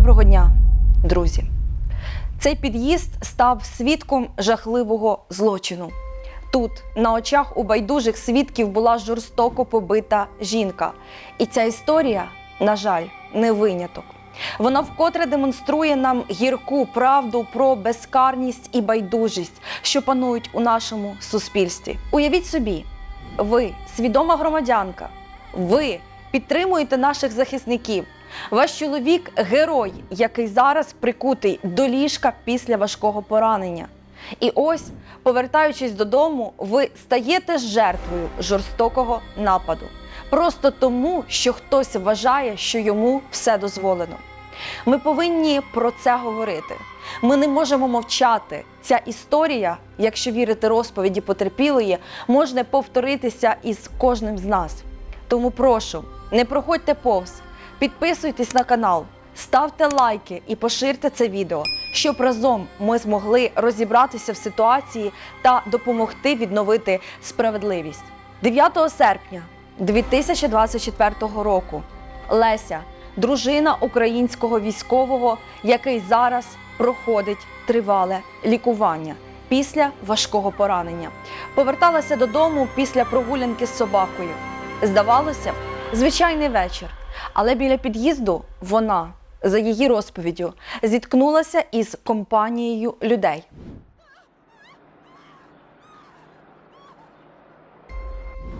Доброго дня, друзі. Цей під'їзд став свідком жахливого злочину. Тут, на очах у байдужих свідків, була жорстоко побита жінка. І ця історія, на жаль, не виняток. Вона вкотре демонструє нам гірку правду про безкарність і байдужість, що панують у нашому суспільстві. Уявіть собі, ви свідома громадянка, ви підтримуєте наших захисників. Ваш чоловік герой, який зараз прикутий до ліжка після важкого поранення. І ось, повертаючись додому, ви стаєте жертвою жорстокого нападу. Просто тому, що хтось вважає, що йому все дозволено. Ми повинні про це говорити. Ми не можемо мовчати. Ця історія, якщо вірити розповіді потерпілої, може повторитися із кожним з нас. Тому прошу, не проходьте повз, підписуйтесь на канал, ставте лайки і поширте це відео, щоб разом ми змогли розібратися в ситуації та допомогти відновити справедливість. 9 серпня 2024 року Леся, дружина українського військового, який зараз проходить тривале лікування після важкого поранення, поверталася додому після прогулянки з собакою. Здавалося звичайний вечір, але біля під'їзду вона, за її розповіддю, зіткнулася із компанією людей.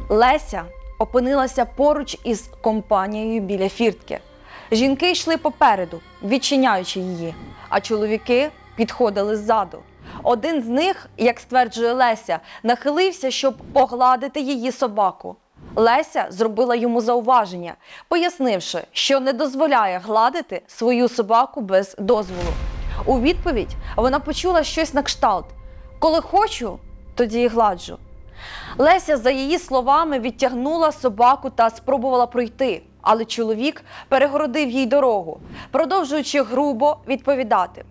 Леся опинилася поруч із компанією біля фіртки. Жінки йшли попереду, відчиняючи її, а чоловіки підходили ззаду. Один з них, як стверджує Леся, нахилився, щоб погладити її собаку. Леся зробила йому зауваження, пояснивши, що не дозволяє гладити свою собаку без дозволу. У відповідь вона почула щось на кшталт: коли хочу, тоді і гладжу. Леся, за її словами, відтягнула собаку та спробувала пройти, але чоловік перегородив їй дорогу, продовжуючи грубо відповідати.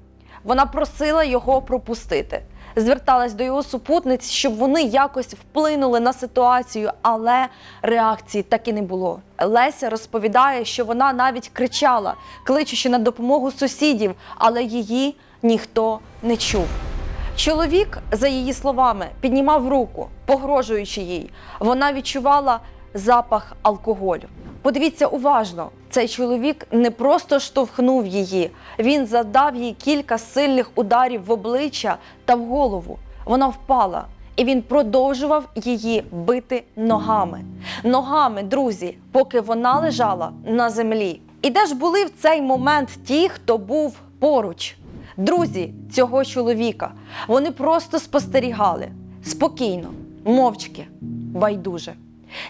Вона просила його пропустити, зверталась до його супутниць, щоб вони якось вплинули на ситуацію, але реакції так і не було. Леся розповідає, що вона навіть кричала, кличучи на допомогу сусідів, але її ніхто не чув. Чоловік, за її словами, піднімав руку, погрожуючи їй. Вона відчувала запах алкоголю. Подивіться уважно, цей чоловік не просто штовхнув її, він завдав їй кілька сильних ударів в обличчя та в голову. Вона впала, і він продовжував її бити ногами. Ногами, друзі, поки вона лежала на землі. І де ж були в цей момент ті, хто був поруч? Друзі цього чоловіка. Вони просто спостерігали спокійно, мовчки, байдуже.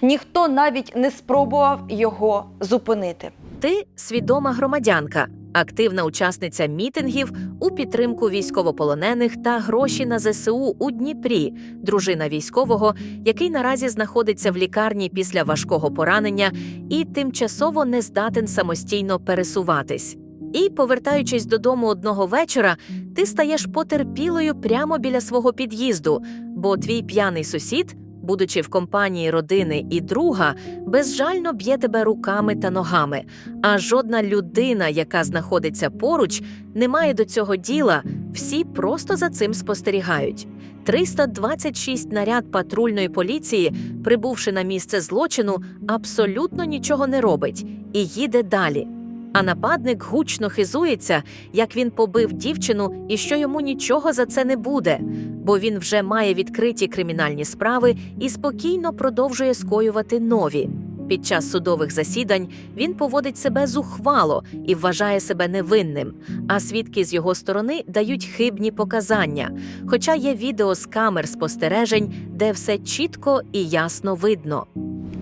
Ніхто навіть не спробував його зупинити. Ти свідома громадянка, активна учасниця мітингів у підтримку військовополонених та гроші на ЗСУ у Дніпрі, дружина військового, який наразі знаходиться в лікарні після важкого поранення і тимчасово не здатен самостійно пересуватись. І, повертаючись додому одного вечора, ти стаєш потерпілою прямо біля свого під'їзду, бо твій п'яний сусід, будучи в компанії родини і друга, безжально б'є тебе руками та ногами. А жодна людина, яка знаходиться поруч, не має до цього діла, всі просто за цим спостерігають. 326 наряд патрульної поліції, прибувши на місце злочину, абсолютно нічого не робить і їде далі. А нападник гучно хизується, як він побив дівчину і що йому нічого за це не буде, бо він вже має відкриті кримінальні справи і спокійно продовжує скоювати нові. Під час судових засідань він поводить себе зухвало і вважає себе невинним, а свідки з його сторони дають хибні показання. Хоча є відео з камер спостережень, де все чітко і ясно видно.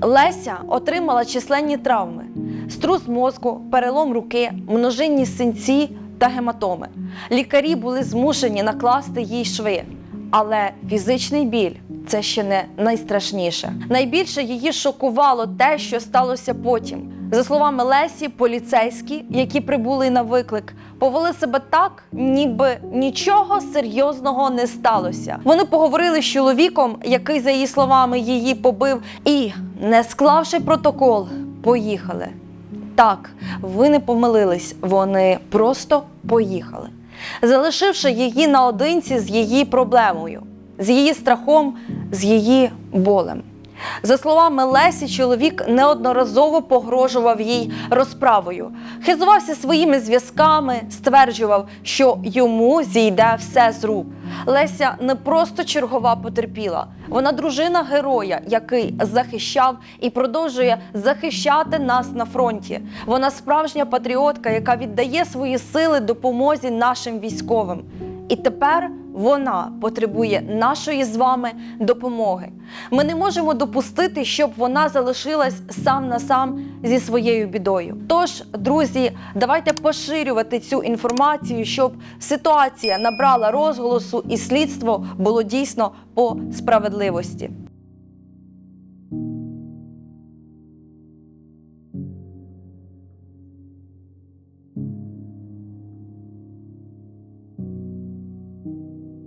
Леся отримала численні травми: струс мозку, перелом руки, множинні синці та гематоми. Лікарі були змушені накласти їй шви. Але фізичний біль це ще не найстрашніше. Найбільше її шокувало те, що сталося потім. За словами Лесі, поліцейські, які прибули на виклик, повели себе так, ніби нічого серйозного не сталося. Вони поговорили з чоловіком, який, за її словами, її побив, і, не склавши протокол, поїхали. Так, ви не помилились, вони просто поїхали, залишивши її наодинці з її проблемою, з її страхом, з її болем. За словами Лесі, чоловік неодноразово погрожував їй розправою, хизувався своїми зв'язками, стверджував, що йому зійде все з рук. Леся не просто чергова потерпіла, вона дружина героя, який захищав і продовжує захищати нас на фронті. Вона справжня патріотка, яка віддає свої сили допомозі нашим військовим. І тепер вона потребує нашої з вами допомоги. Ми не можемо допустити, щоб вона залишилась сам на сам зі своєю бідою. Тож, друзі, давайте поширювати цю інформацію, щоб ситуація набрала розголосу і слідство було дійсно по справедливості.